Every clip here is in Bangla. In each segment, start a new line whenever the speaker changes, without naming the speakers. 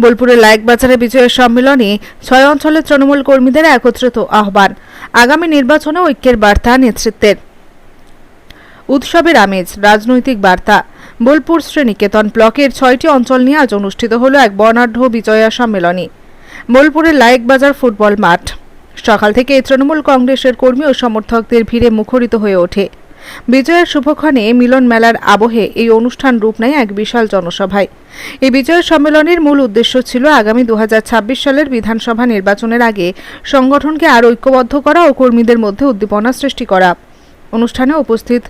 বোলপুরের লায়কবাজারে বিজয়ের সম্মেলনে, ছয় অঞ্চলের তৃণমূল কর্মীদের একত্রিত আহ্বান। আগামী নির্বাচনে ঐক্যের বার্তা নেতৃত্বের। উৎসবের আমেজ, রাজনৈতিক বার্তা। বোলপুর শ্রীনিকেতন ব্লকের ছয়টি অঞ্চল নিয়ে আজ অনুষ্ঠিত হল এক বর্ণাঢ্য বিজয়া সম্মেলনী। বোলপুরের লায়েকবাজার ফুটবল মাঠ। সকাল থেকে তৃণমূল কংগ্রেসের কর্মী ও সমর্থকদের ভিড়ে মুখরিত হয়ে ওঠে। বিজয়ের শুভক্ষণে মিলন মেলার আবহে এই অনুষ্ঠান রূপ নেয় এক বিশাল জনসভায়। এই বিজয় সম্মেলনের মূল উদ্দেশ্য ছিল আগামী দুহাজার ছাব্বিশ সালের বিধানসভা নির্বাচনের আগে সংগঠনকে আরও ঐক্যবদ্ধ করা ও কর্মীদের মধ্যে উদ্দীপনা সৃষ্টি করা। অনুষ্ঠানে উপস্থিত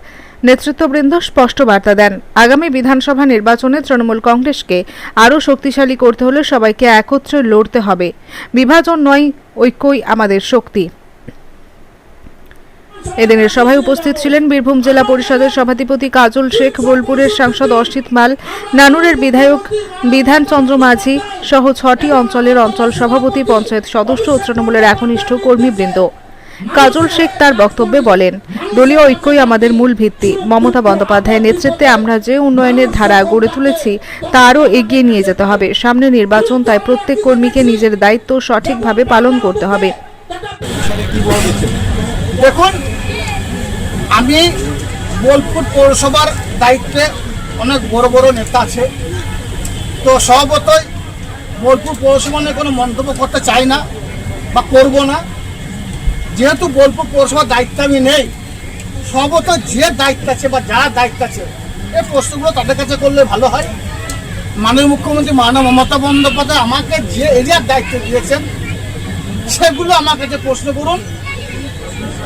নেতৃত্ববৃন্দ স্পষ্ট বার্তা দেন। আগামী বিধানসভা নির্বাচনে তৃণমূল কংগ্রেসকে আরও শক্তিশালী করতে হলে সবাইকে একত্রে লড়তে হবে। বিভাজন নয়, ঐক্যই আমাদের শক্তি। এদিনের সভায় উপস্থিত ছিলেন বীরভূম জেলা পরিষদের সভাধিপতি কাজল শেখ, বোলপুরের সাংসদ অসিত মাল, নানুরের বিধায়ক বিধান চন্দ্র মাঝি সহ ছটি অঞ্চলের অঞ্চল সভাপতি, পঞ্চায়েত সদস্য ও তৃণমূলের একনিষ্ঠ কর্মীবৃন্দ। কাজল শেখ তার বক্তব্যে বলেন, দলীয় ঐক্যই আমাদের মূল ভিত্তি। মমতা বন্দ্যোপাধ্যায়ের নেতৃত্বে আমরা যে উন্নয়নের ধারা গড়ে তুলেছি তা আরও এগিয়ে নিয়ে যেতে হবে। সামনে নির্বাচন, তাই প্রত্যেক কর্মীকে নিজের দায়িত্ব সঠিকভাবে পালন করতে হবে।
দেখুন, আমি বোলপুর পৌরসভার দায়িত্বে অনেক বড় বড় নেতা আছে। তো স্বভাবতই বোলপুর পৌরসভা নিয়ে কোনো মন্তব্য করতে চাই না বা করব না। যেহেতু বোলপুর পৌরসভার দায়িত্ব আমি নেই স্বভাবত যে দায়িত্ব আছে বা যার দায়িত্ব আছে, এই প্রশ্নগুলো তাদের কাছে করলে ভালো হয়। মাননীয় মুখ্যমন্ত্রী মানব মমতা বন্দ্যোপাধ্যায় আমাকে যে এরিয়ার দায়িত্ব দিয়েছেন, সেগুলো আমার কাছে প্রশ্ন করুন।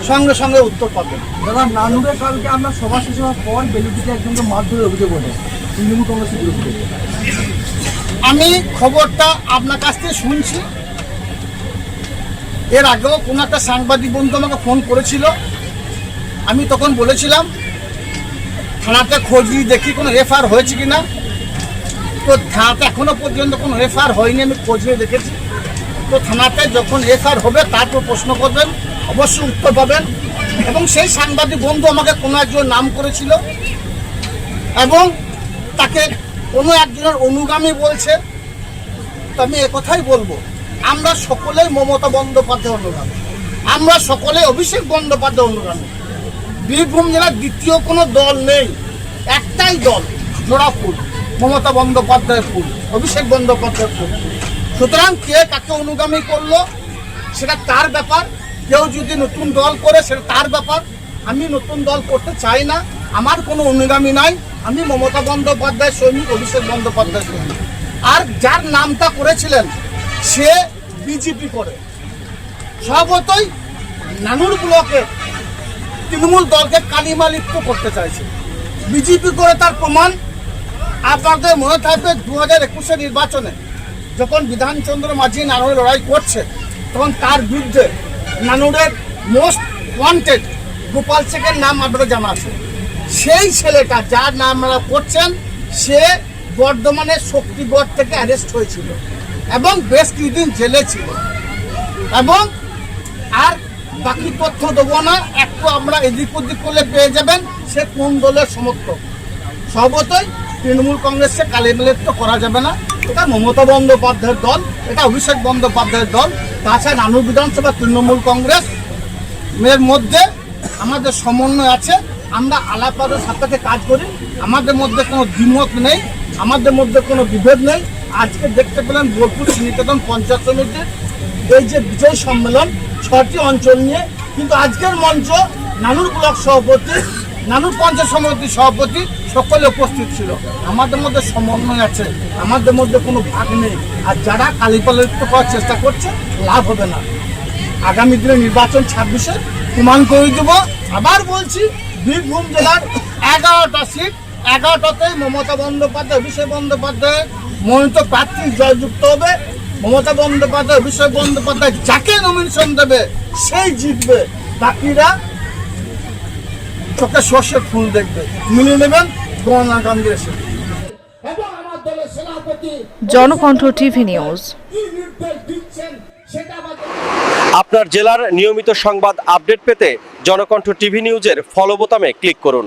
সঙ্গে সঙ্গে উত্তর পাবেন
দাদা নানুরের কালকে আমরা সভা শেষ হওয়ার পর বেলুটিতে একজনকে মারধরের অভিযোগ ওঠে। তৃণমূল কংগ্রেসের বিরুদ্ধে।
আমি খবরটা আপনার কাছ থেকে শুনছি। এর আগেও কোনো একটা সাংবাদিক বন্ধু আমাকে ফোন করেছিল। আমি তখন বলেছিলাম থানাতে খোঁজ নিয়ে দেখি কোনো রেফার হয়েছে কি না তো থানাতে এখনও পর্যন্ত কোনো রেফার হয়নি আমি খোঁজ নিয়ে দেখেছি। তো থানাতে যখন রেফার হবে, তারপর প্রশ্ন করবেন, অবশ্যই উত্তর পাবেন। এবং সেই সাংবাদিক বন্ধু আমাকে কোনো একজন নাম করেছিল এবং তাকে কোনো একজনের অনুগামী বলছে। তো আমি কথাই বলব, আমরা সকলেই মমতা বন্দ্যোপাধ্যায় অনুগামী। আমরা সকলে অভিষেক বন্দ্যোপাধ্যায় অনুগামী। বীরভূম জেলার দ্বিতীয় কোনো দল নেই, একটাই দল জোড়া ফুল মমতা বন্দ্যোপাধ্যায় ফুল অভিষেক বন্দ্যোপাধ্যায় ফুল সুতরাং কে কাকে অনুগামী করল, সেটা তার ব্যাপার। কেউ যদি নতুন দল করে, সেটা তার ব্যাপার। আমি নতুন দল করতে চাই না, আমার কোনো অনুগামী নাই। আমি মমতা বন্দ্যোপাধ্যায় সৈনিক, অভিষেক বন্দ্যোপাধ্যায় সৈনিক। আর যার নামটা করেছিলেন, সে বিজেপি করে। স্বভাবতই নানুর ব্লকে তৃণমূল দলকে কালিমালিপ্ত করতে চাইছে। বিজেপি করে তার প্রমাণ আপনাদের মনে থাকবে দু হাজার একুশে নির্বাচনে। যখন বিধানচন্দ্র মাঝি নানুরে লড়াই করছে, তখন তার বিরুদ্ধে নানুরের মোস্ট ওয়ান্টেড গোপাল শেখের নাম আপনাদের জানা আছে। সেই ছেলেটা যার নাম আপনারা করছেন সে বর্ধমানের শক্তিগড় থেকে অ্যারেস্ট হয়েছিল এবং বেশ কিছুদিন জেলে ছিল। এবং আর বাকি তথ্য দেবো না, একটু আমরা এদিক ওদিক করলে পেয়ে যাবেন, সে কোন দলের সমর্থক? সর্বতই তৃণমূল কংগ্রেসে কংগ্রেসকে তো করা যাবে না। এটা মমতা বন্দ্যোপাধ্যায়ের দল, এটা অভিষেক বন্দ্যোপাধ্যায়ের দল, তাছাড়া নানু বিধানসভা তৃণমূল কংগ্রেস। এর মধ্যে আমাদের সমন্বয় আছে, আমরা আলাপাদের সাথে কাজ করি, আমাদের মধ্যে কোনো দ্বিমত নেই, আমাদের মধ্যে কোনো বিভেদ নেই। আজকে দেখতে পেলেন বোলপুর নিকেতন পঞ্চায়েত সমিতির এই যে বিজয় সম্মেলন, ছটি অঞ্চল নিয়ে, কিন্তু আজকের মঞ্চ নানুর ব্লক সভাপতি নানুর পঞ্চায়েত সমিতির সভাপতি সকলে উপস্থিত ছিল। আমাদের মধ্যে সমন্বয় আছে, আমাদের মধ্যে কোনো ভাগ নেই। আর যারা কালিপালিত করার চেষ্টা করছে, লাভ হবে না। আগামী দিনে নির্বাচন ছাব্বিশে প্রমাণ করে দেবো। আবার বলছি, বীরভূম জেলার এগারোটা সিট, এগারোটাতেই মমতা বন্দ্যোপাধ্যায়, অভিষেক বন্দ্যোপাধ্যায়, মনোনীত প্রার্থী জয়যুক্ত হবে। মমতা বন্দ্যোপাধ্যায়, অভিষেক বন্দ্যোপাধ্যায় যাকে নমিনেশন দেবে, সেই জিতবে। বাকিরা চোখে সর্ষের ফুল দেখবে। মিলিয়ে নেবেন গণনা কংগ্রেসে
জনকণ্ঠ টিভি নিউজ
আপনার জেলার নিয়মিত সংবাদ আপডেট পেতে জনকণ্ঠ টিভি নিউজের ফলো বোতামে ক্লিক করুন।